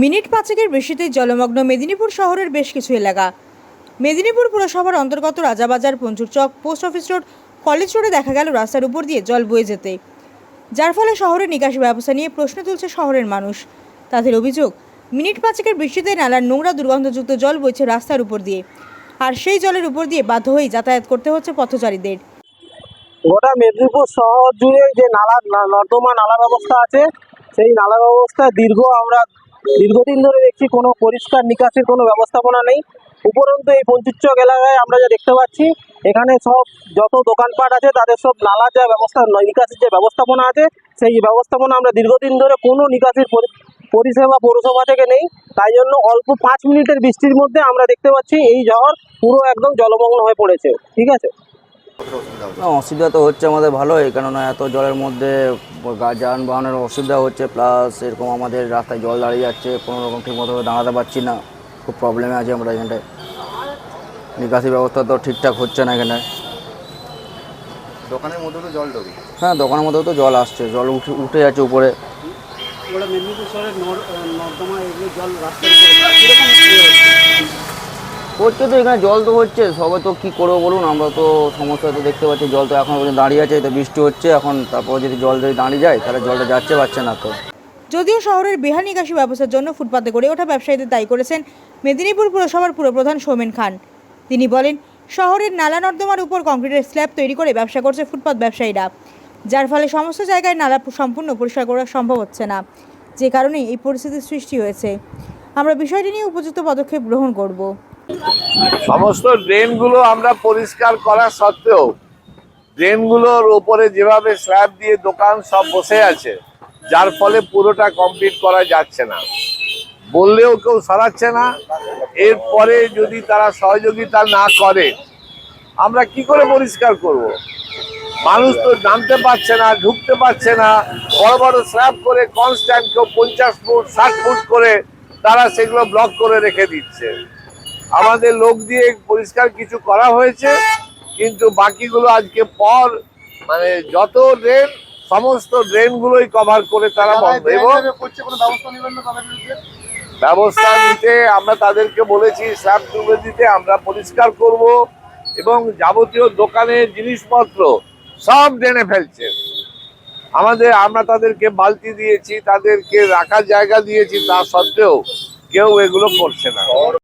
Minute পাঁচেকের বৃষ্টিতে জলমগ্ন মেদিনীপুর শহরের বেশ কিছু এলাকা। মেদিনীপুর পুরসভার অন্তর্গত Rajabazar, Panchur Chak, post office road, college রোডে দেখা গেল রাস্তার উপর দিয়ে জল বয়ে যেতে। যার ফলে শহরের নিকাশি ব্যবস্থা নিয়ে প্রশ্ন তুলছে শহরের মানুষ। তাদের অভিযোগ, মিনিট পাঁচেকের বৃষ্টিতে নালার নোংরা দুর্গন্ধযুক্ত জল বইছে রাস্তার উপর দিয়ে। আর সেই জলের উপর দিয়ে বাধ্য হয়েই যাতায়াত করতে হচ্ছে পথচারীদের। গোটা মেদিনীপুর শহর জুড়ে যে নালা, নর্দমা নালা ব্যবস্থা আছে, সেই নালা ব্যবস্থা দীর্ঘ আমরা দীর্ঘদিন ধরে দেখছি কোনো পরিষ্কার নিকাশের কোনো ব্যবস্থাপনা নেই। উপরন্তু এই পঞ্চুচক এলাকায় আমরা যা দেখতে পাচ্ছি, এখানে সব যত দোকানপাট আছে তাদের সব নালা যা ব্যবস্থা, নিকাশের যে ব্যবস্থাপনা আছে, সেই ব্যবস্থাপনা আমরা দীর্ঘদিন ধরে কোনো নিকাশের পরি- পরিষেবা পৌরসভা থেকে নেই। তাই জন্য অল্প পাঁচ মিনিটের বৃষ্টির মধ্যে আমরা দেখতে পাচ্ছি এই শহর পুরো একদম জলমগ্ন হয়ে পড়েছে। ঠিক আছে? অসুবিধা তো হচ্ছে আমাদের ভালোই কেননা এত জলের মধ্যে যানবাহনের অসুবিধা হচ্ছে প্লাস এরকম আমাদের রাস্তায় জল দাঁড়িয়ে যাচ্ছে কোনো রকম ঠিক মতো দাঁড়াতে পারছি না খুব প্রবলেমে আছি আমরা এখানটায়। নিকাশি ব্যবস্থা তো ঠিকঠাক হচ্ছে না এখানে। দোকানের মধ্যে তো জল ঢোকে। হ্যাঁ দোকানের মধ্যেও তো জল আসছে জল উঠে উঠে যাচ্ছে উপরে। মেদিনীপুর শহরের নর্দমা এগুলো জল রাস্তার উপরে হচ্ছে তো এখানে জল তো হচ্ছে সবাই তো কী করব বলুন? আমরা তো সমস্যা তো দেখতে পাচ্ছি, জল তো এখন পর্যন্ত দাঁড়িয়ে আছে তো বৃষ্টি হচ্ছে, এখন তারপর যদি জল যদি দাঁড়িয়ে যায়, তাহলে জলটা যাচ্ছে পাচ্ছে না তো। যদিও শহরের বেহাল নিকাশি ব্যবস্থার জন্য ফুটপাতে গড়ে ওঠা ব্যবসায়ীদের দায়ী করেছেন মেদিনীপুর পুরসভার পুরপ্রধান সৌমেন খান। তিনি বলেন, শহরের নালা নর্দমার উপর কংক্রিটের স্ল্যাব তৈরি করে ব্যবসা করছে ফুটপাত ব্যবসায়ীরা, যার ফলে সমস্ত জায়গায় নালা সম্পূর্ণ পরিষ্কার করা সম্ভব হচ্ছে না। যে কারণে এই পরিস্থিতির সৃষ্টি হয়েছে। আমরা বিষয়টি নিয়ে উপযুক্ত পদক্ষেপ গ্রহণ করব। সমস্ত ড্রেনগুলো আমরা পরিষ্কার করা সত্ত্বেও, ড্রেনগুলোর উপরে যেভাবে স্ল্যাব দিয়ে দোকান সব বসে আছে, যার ফলে পুরোটা কমপ্লিট করা যাচ্ছে না। বললেও কেউ সরাচ্ছে না। এরপরে যদি তারা সহযোগিতা না করে, আমরা কি করে পরিষ্কার করব। মানুষ তো নামতে পারছে না, ঢুকতে পারছে না। বড় বড় স্ল্যাব করে কনস্ট্যান্ট কেউ পঞ্চাশ ফুট, ষাট ফুট করে তারা সেগুলো ব্লক করে রেখে দিচ্ছে। আমাদের লোক দিয়ে পরিষ্কার কিছু করা হয়েছে কিন্তু বাকিগুলো আজকে পর মানে যত ড্রেন সমস্ত ড্রেনগুলোই কভার করে তারা বন্ধ। এবং ব্যবস্থা নিতে আমরা তাদেরকে বলেছি স্ল্যাব তুলে দিতে আমরা পরিষ্কার করব এবং যাবতীয় দোকানের জিনিসপত্র সব ড্রেনে ফেলছে। আমাদের আমরা তাদেরকে বালতি দিয়েছি তাদেরকে রাখার জায়গা দিয়েছি তা সত্ত্বেও কেউ এগুলো করছে না।